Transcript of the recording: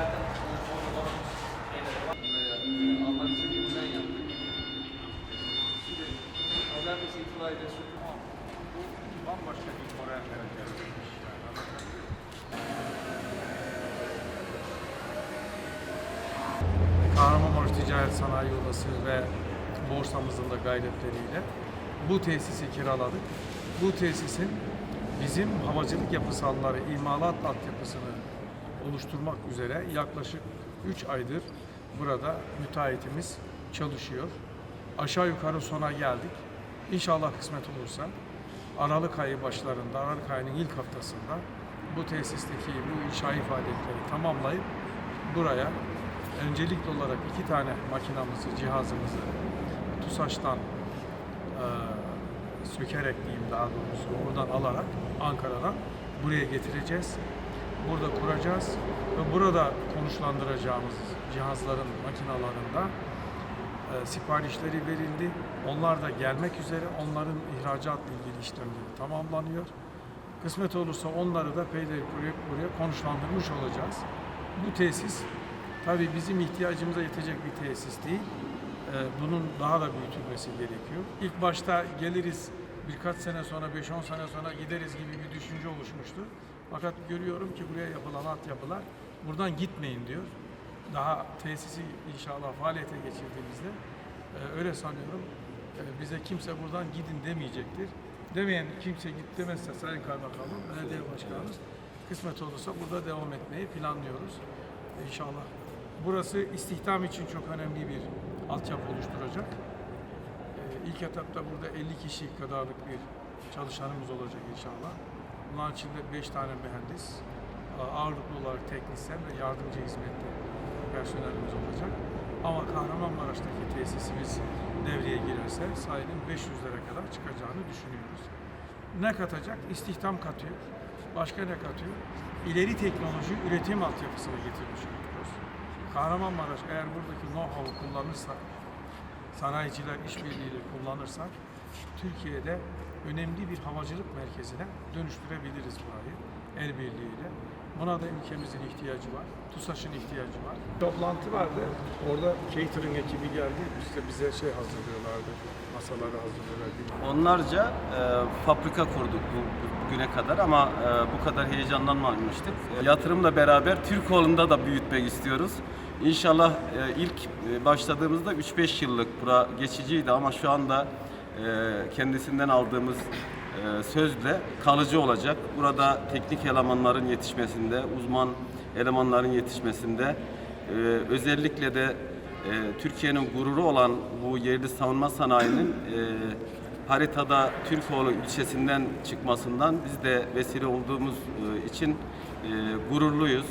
zaten Kahramanmaraş Ticaret Sanayi Odası ve borsamızın da gayretleriyle bu tesisi kiraladık. Bu tesisin bizim havacılık yapısalları, imalat altyapısını oluşturmak üzere yaklaşık 3 aydır burada müteahhitimiz çalışıyor. Aşağı yukarı sona geldik. İnşallah kısmet olursa Aralık ayı başlarında, Aralık ayının ilk haftasında bu tesisteki bu inşai faaliyetleri tamamlayıp buraya öncelikli olarak iki tane makinamızı, cihazımızı TUSAŞ'tan eee, sökerek diyeyim daha doğrusu buradan alarak Ankara'dan buraya getireceğiz. Burada kuracağız ve burada konuşlandıracağımız cihazların makinalarında e, siparişleri verildi. Onlar da gelmek üzere. Onların ihracatla ilgili işlemleri tamamlanıyor. Kısmet olursa onları da peyderpey buraya, buraya konuşlandırmış olacağız. Bu tesis tabii bizim ihtiyacımıza yetecek bir tesis değil. E, bunun daha da büyütülmesi gerekiyor. İlk başta geliriz birkaç sene sonra, 5-10 sene sonra gideriz gibi bir düşünce oluşmuştu. Fakat görüyorum ki buraya yapılan altyapılar buradan gitmeyin diyor. Daha tesisi inşallah faaliyete geçirdiğimizde e, öyle sanıyorum e, bize kimse buradan gidin demeyecektir. Demeyen kimse git demezse Sayın Kaymakamım, Belediye Başkanımız kısmet olursa burada devam etmeyi planlıyoruz. E, İnşallah. Burası istihdam için çok önemli bir altyapı oluşturacak. E, İlk etapta burada 50 kişi kadarlık bir çalışanımız olacak inşallah. Bunların içinde 5 tane mühendis, a- ağırlıklı olarak teknisyen ve yardımcı hizmette personelimiz olacak. Ama Kahramanmaraş'taki tesisimiz devreye girerse sayının 500'lere kadar çıkacağını düşünüyoruz. Ne katacak? İstihdam katıyor. Başka ne katıyor? İleri teknoloji üretim altyapısını getirmiş oluyoruz. Kahramanmaraş eğer buradaki know-how'u kullanırsa, sanayiciler işbirliğiyle kullanırsa Türkiye'de önemli bir havacılık merkezine dönüştürebiliriz burayı el birliğiyle. Buna da ülkemizin ihtiyacı var. TUSAŞ'ın ihtiyacı var. Toplantı vardı. Orada catering ekibi geldi. İşte bize şey hazırlıyorlardı. Masaları hazırlıyorlardı. Onlarca e, fabrika kurduk bu, bugüne kadar ama e, bu kadar heyecanlanmamıştık. E, yatırımla beraber Türkoğlu'nda da büyütmek istiyoruz. İnşallah e, ilk e, başladığımızda 3-5 yıllık bura geçiciydi ama şu anda kendisinden aldığımız e, sözle kalıcı olacak. Burada teknik elemanların yetişmesinde, uzman elemanların yetişmesinde e, özellikle de e, Türkiye'nin gururu olan bu yerli savunma sanayinin haritada Türkoğlu ilçesinden çıkmasından biz de vesile olduğumuz için gururluyuz.